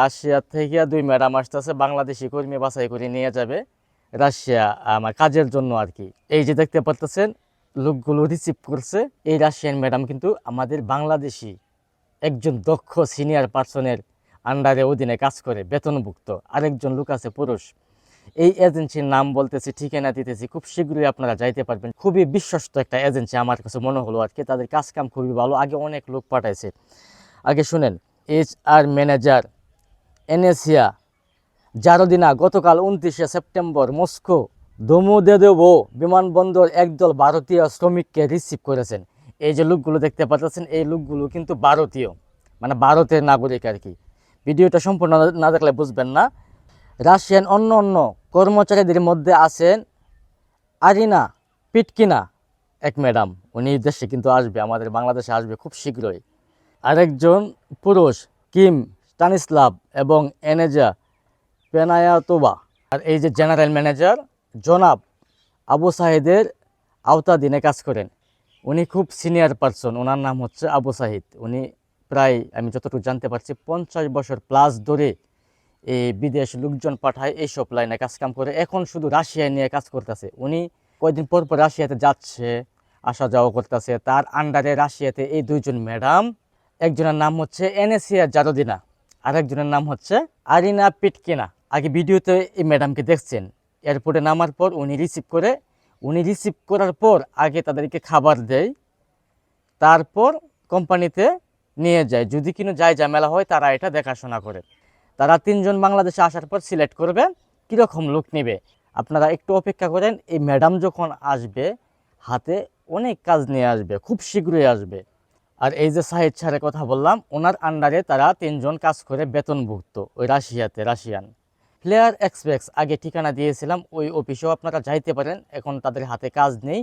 Russia থেকে দুই madam আসতেছে, বাংলাদেশি কর্মী বাছাই করে নিয়ে যাবে। রাশিয়া, আমার কাজের জন্য আর কি। এই যে দেখতে পারতেছেন, লোকগুলো রিসিভ করছে। এই রাশিয়ান ম্যাডাম কিন্তু আমাদের বাংলাদেশি একজন দক্ষ সিনিয়র পার্সনের আন্ডারে অধীনে কাজ করে, বেতনভুক্ত। আরেকজন লোক আছে, পুরুষ। এই এজেন্সির নাম বলতেছি, ঠিকানা দিতেছি, খুব শীঘ্রই আপনারা যাইতে পারবেন। খুবই বিশ্বস্ত একটা এজেন্সি আমার কাছে মনে হলো আর কি। তাদের কাজ কাম খুবই ভালো। আগে অনেক লোক পাঠাইছে। আগে শুনেন এইচ আর ম্যানেজার এনেসিয়া জারদিনা গতকাল উনত্রিশে সেপ্টেম্বর মস্কো দমোদেদেবো বিমানবন্দর একদল ভারতীয় শ্রমিককে রিসিভ করেছেন। এই যে লোকগুলো দেখতে পাচ্ছেন, এই লোকগুলো কিন্তু ভারতীয় মানে ভারতের নাগরিক আর কি। ভিডিওটা সম্পূর্ণ না দেখলে বুঝবেন না। রাশিয়ান অন্য অন্য কর্মচারীদের মধ্যে আছেন আরিনা পিটকিনা। এক ম্যাডাম, উনি দেশে কিন্তু আসবে, আমাদের বাংলাদেশে আসবে খুব শীঘ্রই। আরেকজন পুরুষ, কিম স্টানিস্লাভ এবং এনেজা পেনায়াতোবা। আর এই যে জেনারেল ম্যানেজার, জনাব আবু সাহেদের আওতাধীনে কাজ করেন। উনি খুব সিনিয়র পারসন ওনার নাম হচ্ছে আবু সাহিদ। উনি প্রায়, আমি যতটুকু জানতে পারছি, পঞ্চাশ বছর প্লাস ধরে এই বিদেশ লোকজন পাঠায়, এইসব লাইনে কাজকাম করে। এখন শুধু রাশিয়া নিয়ে কাজ করতেছে। উনি কয়দিন পর পর রাশিয়াতে যাচ্ছে, আসা যাওয়া করতেছে। তার আন্ডারে রাশিয়াতে এই দুইজন ম্যাডাম, একজনের নাম হচ্ছে এনেসিয়া জারদিনা। আরেকজনের নাম হচ্ছে আরিনা পিটকিনা। আগে ভিডিওতে এই ম্যাডামকে দেখছেন। এয়ারপোর্টে নামার পর উনি রিসিভ করে, উনি রিসিভ করার পর আগে তাদেরকে খাবার দেয়, তারপর কোম্পানিতে নিয়ে যায়। যদি কিনো যায় ঝামেলা হয়, তারা এটা দেখাশোনা করে। তারা তিনজন বাংলাদেশে আসার পর সিলেক্ট করবে, কীরকম লোক নেবে। আপনারা একটু অপেক্ষা করেন, এই ম্যাডাম যখন আসবে, হাতে অনেক কাজ নিয়ে আসবে, খুব শীঘ্রই আসবে। আর এই যে সাহেদ স্যারের কথা বললাম, ওনার আন্ডারে তারা তিনজন কাজ করে বেতনভুক্ত, ওই রাশিয়াতে, রাশিয়ান। ফ্লেয়ার এক্সপ্রেস, আগে ঠিকানা দিয়েছিলাম, ওই অফিসেও আপনারা যাইতে পারেন, এখন তাদের হাতে কাজ নেই।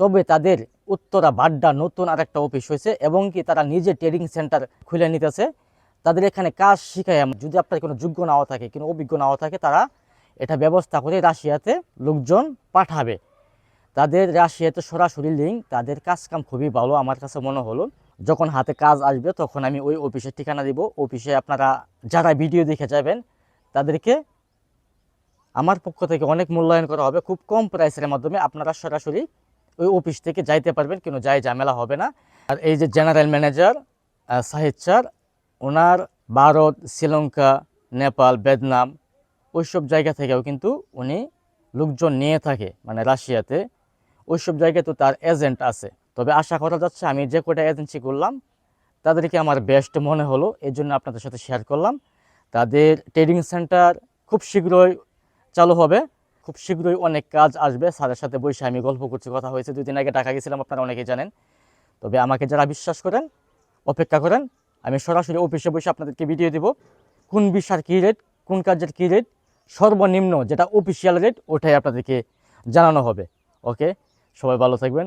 তবে তাদের উত্তরা বাড্ডা নতুন আরেকটা অফিস হয়েছে, এবং কি তারা নিজে ট্রেডিং সেন্টার খুলে নিতেছে। তাদের এখানে কাজ শিখায় যদি আপনার কোনো যোগ্য নাও থাকে, কোনো অভিজ্ঞ নাও থাকে, তারা এটা ব্যবস্থা করে রাশিয়াতে লোকজন পাঠাবে। তাদের রাশিয়াতে সরাসরি লিঙ্ক তাদের কাজ কাম খুবই ভালো, আমার কাছে মনে হলো। যখন হাতে কাজ আসবে তখন আমি ওই অফিসের ঠিকানা দিব। অফিসে আপনারা যারা ভিডিও দেখে যাবেন, তাদেরকে আমার পক্ষ থেকে অনেক মূল্যায়ন করা হবে। খুব কম প্রাইসের মাধ্যমে আপনারা সরাসরি ওই অফিস থেকে যাইতে পারবেন কিন্তু যাই ঝামেলা হবে না। আর এই যে জেনারেল ম্যানেজার সাহিদ স্যার, ওনার ভারত, শ্রীলঙ্কা, নেপাল, ভিয়েতনাম, ওইসব জায়গা থেকেও কিন্তু উনি লোকজন নিয়ে থাকে মানে রাশিয়াতে। ওইসব জায়গায় তো তার এজেন্ট আছে। তবে আশা করা যাচ্ছে আমি যে কটা এজেন্সি করলাম, তাদেরকে আমার বেস্ট মনে হলো এই জন্য আপনাদের সাথে শেয়ার করলাম। তাদের ট্রেডিং সেন্টার খুব শীঘ্রই চালু হবে, খুব শীঘ্রই অনেক কাজ আসবে। স্যারের সাথে বসে আমি গল্প করছি, কথা হয়েছে দুদিন আগে টাকা গেছিলাম, আপনারা অনেকেই জানেন। তবে আমাকে যারা বিশ্বাস করেন, অপেক্ষা করেন, আমি সরাসরি অফিসে বসে আপনাদেরকে ভিডিও দিব। কোন বিষয়ের কী রেট কোন কাজের কী রেট সর্বনিম্ন যেটা অফিসিয়াল রেট ওটাই আপনাদেরকে জানানো হবে। ওকে সবাই ভালো থাকবেন।